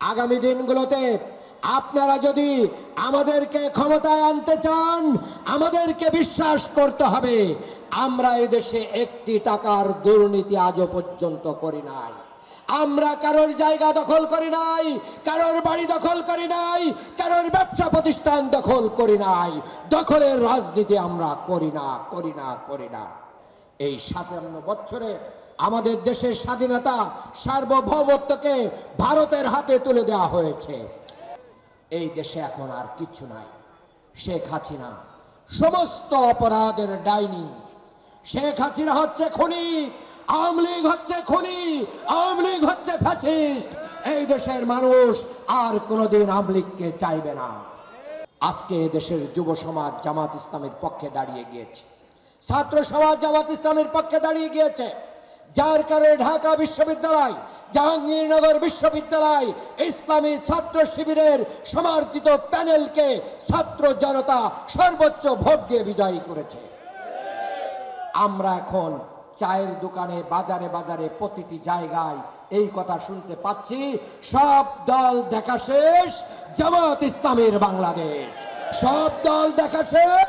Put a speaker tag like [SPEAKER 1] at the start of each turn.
[SPEAKER 1] আগামী দিনগুলোতে আপনারা যদি আমাদেরকে ক্ষমতায় আনতে চান, আমাদেরকে বিশ্বাস করতে হবে, আমরা এদেশে একটি টাকার দুর্নীতি আজও পর্যন্ত করি নাই। আমরা কারোর জায়গা দখল করি নাই, কারোর বাড়ি দখল করি নাই, কারোর ব্যবসা প্রতিষ্ঠান দখল করি নাই। দখলের রাজনীতি আমরা করি না করি না করি না। এই সাতান্ন বছরে আমাদের দেশের স্বাধীনতা সার্বভৌমত্বকে ভারতের হাতে তুলে দেওয়া হয়েছে। এই দেশে এখন আর কিচ্ছু নাই। শেখ হাসিনা সমস্ত অপরাধের ডাইনি। শেখ হাসিনা হচ্ছে খনি, আওয়ামী লীগ হচ্ছে খনি, আওয়ামী লীগ হচ্ছে ফ্যাসিস্ট। এই দেশের মানুষ আর কোনোদিন আওয়ামী লীগকে চাইবে না। আজকে দেশের যুব সমাজ জামাত ইসলামের পক্ষে দাঁড়িয়ে গিয়েছে। ছাত্র সমাজ জামাত ইসলামের পক্ষে দাঁড়িয়ে গিয়েছে। যার কারণে ঢাকা বিশ্ববিদ্যালয়, জাহাঙ্গীরনগর বিশ্ববিদ্যালয় ইসলামী ছাত্র শিবিরের সমর্থিত প্যানেলকে ছাত্র জনতা সর্বোচ্চ ভোট দিয়ে বিজয়ী করেছে। আমরা এখন চায়ের দোকানে বাজারে বাজারে প্রতিটি জায়গায় এই কথা শুনতে পাচ্ছি, সব দল দেখা শেষ, জামাত ইসলামের বাংলাদেশ। সব দল দেখা শেষ।